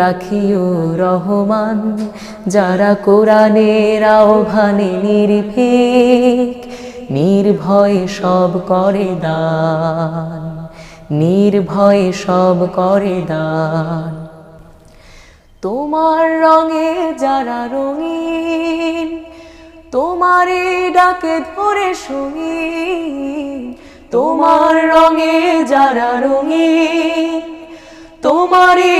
রাখিও রহমান। যারা কোরআনের আহ্বানে নির্ভীক, নির্ভয়ে সব করে দান। নির্ভয়ে সব করে দান। তোমার রঙে যারা রঙিন, তোমারে ডাকে ধরে সঙ্গীন তোমার রঙে যারা রঙিন, তোমারে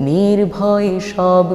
নির্ভয়ে সব